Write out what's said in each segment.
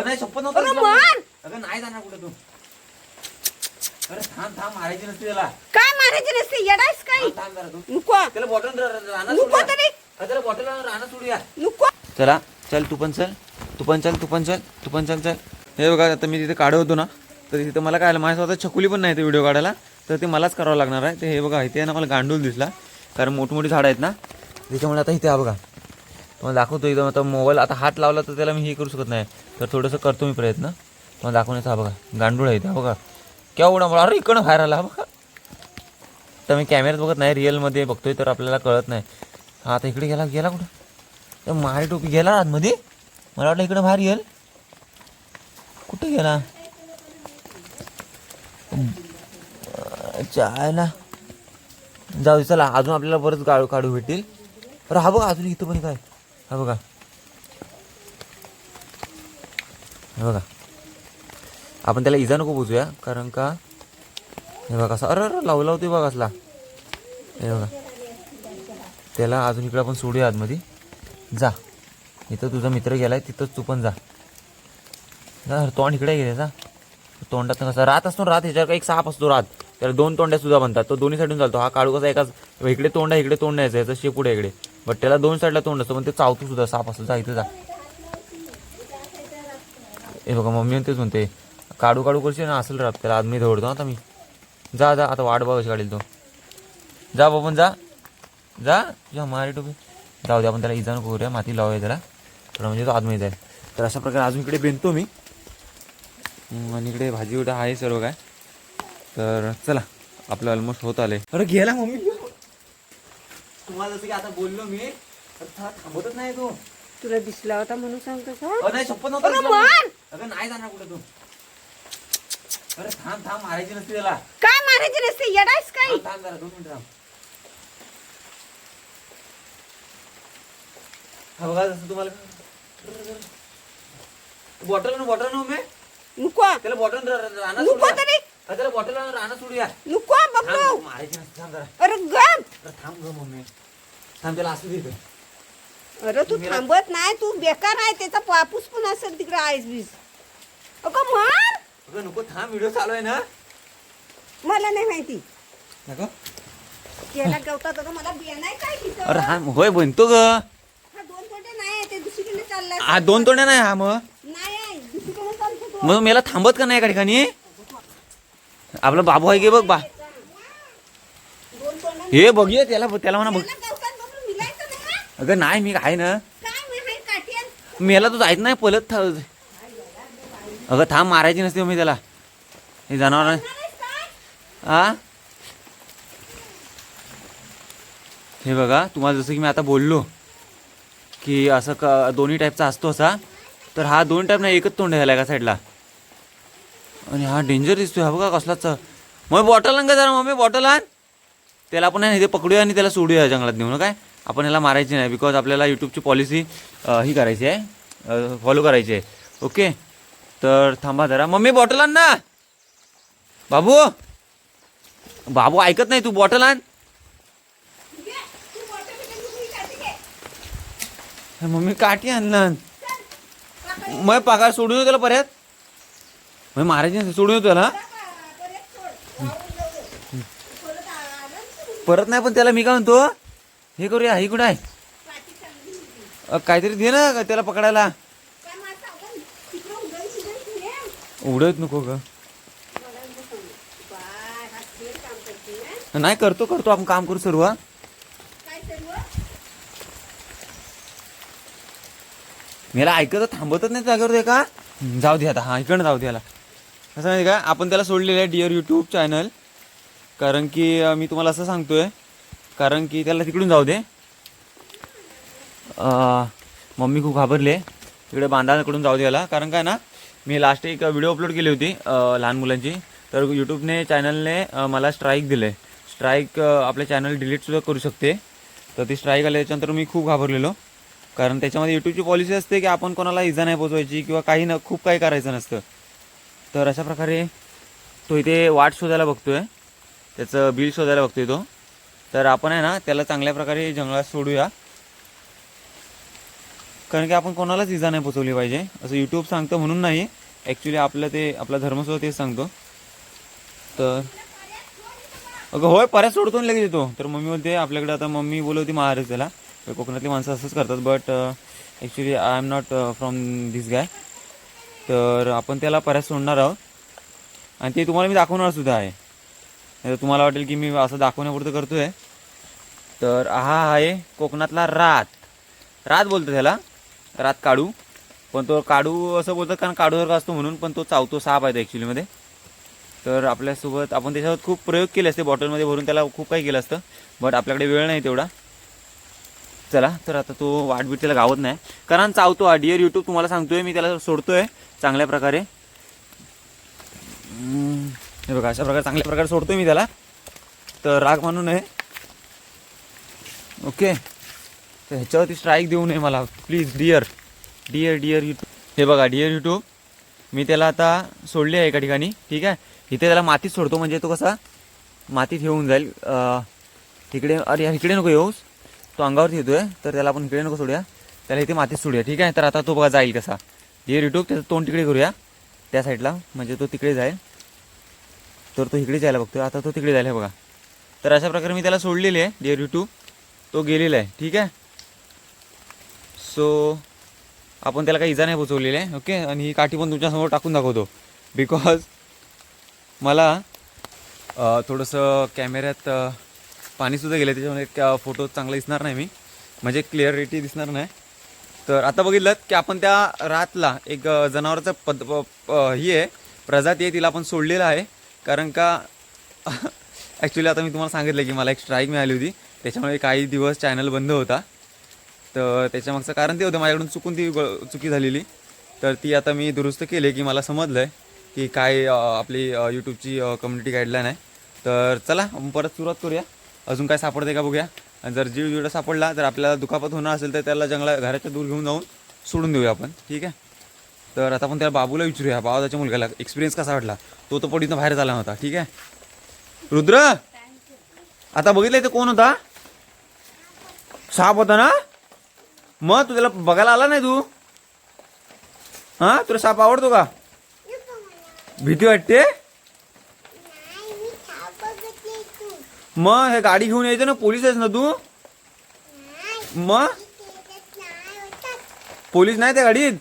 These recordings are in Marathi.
अरे नाही शपथ अगं नव्हतं मार अगं नाही जाणार कुठे तू? अरे थांब थांब मारायची नसते त्याला. काय मारायचे नसते? येडायस काय? थांब, थांब जरा तू. नको. त्याला बॉटल राहणार नको सोडूया. तरी. अरे त्याला बॉटल राहणार सोडूया. नको. चला चल तू पण चल. तू पण चल तू पण चल. तू पण चल चल. हे बघा आता मी तिथे काढत होतो ना तर तिथं मला काय आलं माझ्या स्वतः छकुली पण नाही ते व्हिडिओ काढायला. तर ते मलाच करावं लागणार आहे. ते हे बघा इथे ना मला गांडूल दिसला. कारण मोठमोठी झाडं आहेत ना. त्याच्यामुळे आता इथे हा बघा. तुम्हाला दाखवतो एकदम. आता मोबाईल आता हात लावला तर त्याला मी हे करू शकत नाही. तर थोडंसं करतो मी प्रयत्न. तुम्हाला दाखवण्याचा हा बघा गांडूळ आहे इथे हा बघा. उडा मला अरे इकडं बाहेर आला हा बघा. तर मी कॅमेऱ्यात बघत नाही रिअलमध्ये बघतोय तर आपल्याला कळत नाही. हा आता इकडे गेला गेला कुठं? तर मारी टोपी गेला आतमध्ये. मला वाटलं इकडं बाहेर येईल. कुठे गेला? चायला जाऊ चला. अजून आपल्याला बरंच काढू काढू भेटेल अरे हा बघा अजून इथं पण काय हा बघा. हे बघा. आपण त्याला इजा नको बुजूया कारण का? हे बघा असं अरे अरे लावू लावते बघा असला. हे बघा. त्याला अजून इकडं आपण सोडूया आतमध्ये. जा. इथं तुझा मित्र गेलाय तिथंच तू पण जा. जा, तोंड इकडे गेले जा. तोंडात कसा रात असतो ना रात ह्याच्यावर एक साप असतो रात. त्याला दोन तोंड्या सुद्धा बनतात. तो दोन्ही साईडून चालतो हा काळू कसा एकाच इकडे तोंड आहे इकडे तोंड नाही याचं शेपूट आहे इकडे. बट त्याला दोन साईडला तोंड असतं पण ते चावतो सुद्धा साप असं जा इथे जा. हे बघा मम्मी तेच म्हणते काढू काढू करशील ना असेल रात त्याला आदमी धवडतो आता मी. जा जा आता वाट बघायची काढेल तो जा बाबन जा. जा जा मारे टोपी जाऊ दे आपण त्याला इजा नको करूया माती लावूया त्याला. तर म्हणजे तो आतमध्ये जाईल. तर अशा प्रकारे अजून इकडे बेनतो मी. आणि इकडे भाजी उठा आहे सर्व काय. तर चला आपलं ऑलमोस्ट होत आले अरे गेला मम्मी. तुम्हाला जसं की आता बोललो मी थांबतच नाही तू. तुला दिसला होता म्हणून सांगतो का अरे नाही शपथ अगं नव्हतं मार अगं नाही जाणार कुठे तू. अरे थांब थांब मारायची नसते त्याला. काय मारायचे नसते? येडायस काय? थांब थांब जरा दोन मिनिट थांब. हा बघा जसं तुम्हाला बॉटल बॉटल मी नको. त्याला बॉटल राहणार नको. तरी. त्याला बॉटल राहणार सोडूया नको बघतो थांब मारायची नसते थांब जरा. अरे गप. अरे थांब ग मम्मी. थांब त्याला असू दे. अरे तू थांबत नाही तू बेकार आहे त्याचा पापूस पण असेल तिकडे आईस बीस. अगं मार. अगं नको थांब व्हिडिओ चालू आहे ना. मला नाही माहिती. नको केला गवतात अगं मला बिया नाही काय तिथं? अरे हा होय बनतो ग. हा दोन तोंडे नाही ते दुसरीकडे चाललाय. हा दोन तोंड्या नाही हा मग? नाही आहे दुसरीकडे चालतो तो. मग मला थांबत का नाही एका ठिकाणी आपला बाबू आहे की बघ बा. हे बघ हे बघूया त्याला त्याला म्हणा बघ. अगं नाही मी आहे ना. मी मेला तू जायचं नाही पलत था अगं थांब मारायची नसते मी त्याला. हे जनावर हा हे बघा तुम्हाला जसं की मी आता बोललो की असं क दोन्ही टाईपचा असतो असा तर हा दोन टाईप नाही एकच तोंड झाला एका साईडला. आणि हा डेंजर दिसतोय. हा बघा कसलाच मग बॉटल आण का जरा मम्मी बॉटल आण. त्याला आपण आहे ना इथे पकडूया आणि त्याला सोडूया जंगलात नेऊन काय आपण याला मारायची नाही बिकॉज आपल्याला यूट्यूबची पॉलिसी ही करायची आहे. फॉलो करायची आहे. ओके? तर थांबा जरा. मम्मी बॉटल आण ना. बाबू बाबू ऐकत नाही तू बॉटल आण. मम्मी काठी आणलं मग पगार सोडून त्याला परत? मग महाराजांनी सोडून येतो त्याला परत नाही पण त्याला मी काय म्हणतो हे करूया हे कुठं आहे? काहीतरी दे ना त्याला पकडायला? उडत नको ग. नाही करतो करतो आपण काम करू सर्व. मला ऐकत थांबतच नाही जागेवर ते का? जाऊ दे आता हा इकडं जाऊ दे याला. कसं माहिती का? आपण त्याला सोडलेलं आहे डिअर यूट्यूब चॅनल कारण की मी तुम्हाला असं सांगतोय. कारण की त्याला तिकडून जाऊ दे. मम्मी खूप घाबरले तिकडे बांधाकडून जाऊ दे याला. कारण काय ना मी लास्ट एक व्हिडिओ अपलोड केली होती लहान मुलांची. तर यूट्यूबने चॅनलने मला स्ट्राईक दिले. स्ट्राईक आपले चॅनल डिलीटसुद्धा करू शकते. तर ती स्ट्राईक आली त्याच्यानंतर मी खूप घाबरलेलो. कारण त्याच्यामध्ये यूट्यूबची पॉलिसी असते की आपण कोणाला इजा नाही पोचवायची किंवा काही न खूप काही करायचं नसतं. तर अशा प्रकारे तो इथे वाट शोधायला बघतोय. त्याचं बिल शोधायला बघतोय तो. तर आपण आहे ना त्याला चांगल्या प्रकारे जंगलात सोडूया. कारण की आपण कोणालाच इजा नाही पोचवली पाहिजे. असं यूट्यूब सांगतं म्हणून नाही. ॲक्च्युली आपलं ते आपला धर्मसुद्धा तेच सांगतो. तर अगं होय पर्यास सोडतो ना लगेच येतो. तर मम्मी बोलते आपल्याकडे आता मम्मी बोलवती महाराज त्याला. कोकणातली माणसं असंच करतात but actually I am not from this guy तर आपण त्याला पर्यास सोडणार आहोत. आणि ते तुम्हाला मी दाखवणार सुद्धा आहे. तुम्हाला वाटेल की मी असं दाखवण्यापुरतं करतोय. तर हा आहे कोकणातला रात. रात बोलतो त्याला रात काढू पण तो काढू असं बोलतात कारण काढूसारखा असतो म्हणून पण तो चावतो साप आहे ॲक्च्युलीमध्ये तर आपल्यासोबत आपण त्याच्यावर खूप प्रयोग केले असते बॉटलमध्ये भरून त्याला खूप काही केलं असतं. बट आपल्याकडे वेळ नाही तेवढा. चला तर आता तो वाटबीट त्याला गावत नाही. कारण चावतो हा. डिअर यूट्यूब तुम्हाला सांगतोय मी त्याला सोडतोय चांगल्या प्रकारे. हे बघा अशा प्रकारे चांगल्या प्रकारे सोडतोय मी त्याला. तर राग मानू आहे ओके तर ह्याच्यावरती स्ट्राईक देऊ नये मला. Please dear dear dear YouTube हे बघा डिअर यूट्यूब मी त्याला आता सोडले आहे एका ठिकाणी. ठीक आहे? इथे त्याला मातीत सोडतो म्हणजे तो कसा मातीत येऊन जाईल. तिकडे अरे यार, इकडे नको येऊस. तो अंगावरती येतोय तर त्याला आपण इकडे नको सोडूया. त्याला इथे मातीत सोडूया ठीक आहे? तर आता तो बघा जाईल कसा. हे रिटूक त्याचं तोंड तिकडे करूया. त्या साईडला म्हणजे तो तिकडे जाईल. तर तो इकडे जायला बघतोय. आता तो तिकडे जायला बघा. तर अशा प्रकारे मी त्याला सोडलेली आहे डिअर रिटू तो गेलेला आहे ठीक आहे? सो आपण त्याला काही इजा नाही पोचवलेली आहे ओके? आणि ही काठी पण तुमच्यासमोर टाकून दाखवतो. बिकॉज मला थोडंसं कॅमेऱ्यात पाणीसुद्धा गेलं त्याच्यामुळे फोटो चांगला दिसणार नाही मी. म्हणजे क्लिअरिटी दिसणार नाही. तर आता बघितलं की आपण त्या रातला एक जनावराचं पद प- ही आहे. प्रजाती आहे तिला आपण सोडलेलं आहे. कारण का ॲक्च्युली आता मी तुम्हाला सांगितलं की मला एक स्ट्राईक मिळाली होती. त्याच्यामुळे काही दिवस चॅनल बंद होता. तर त्याच्यामागचं कारण ते होतं माझ्याकडून चुकून ती चुकी झालेली. तर ती आता मी दुरुस्त केली की मला समजलं आहे की काय आपली यूट्यूबची कम्युनिटी गाईडलाईन आहे. तर चला परत सुरुवात करूया. अजून काय सापडते का बघूया. आणि जर जीव जीवडा सापडला तर आपल्याला दुखापत होणार असेल तर त्याला जंगला घराच्या दूर घेऊन जाऊन सोडून देऊया आपण. ठीक आहे? तर आता आपण त्या बाबूला विचारूया. बाबाच्या मुलग्याला एक्सपिरियन्स कसा वाटला? तो तर पडीनं बाहेर झाला होता ठीक आहे? रुद्र? आता बघितलं इथे कोण होता? साप होता ना? मग तू त्याला बघायला आला नाही तू? हा? तुला साप आवडतो का? भीती वाटते? मग हे गाडी घेऊन यायचं ना पोलीस आहेस ना तू? मग? पोलीस नाही त्या गाडीत?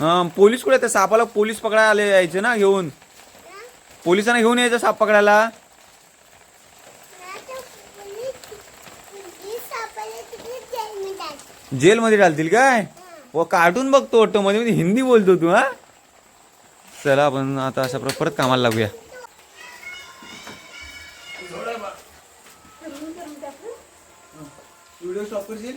हा पोलीस कुठे? त्या सापाला पोलीस पकडायला आले यायचे ना घेऊन. पोलिसांना घेऊन यायचं साप पकडायला. जेलमध्ये घालतील काय? व कार्टून बघतो ऑटो मध्ये मध्ये हिंदी बोलतो तू हा? चला आपण आता अशा प्र- परत कामाला लागूया. व्हिडिओ स्टॉप करशील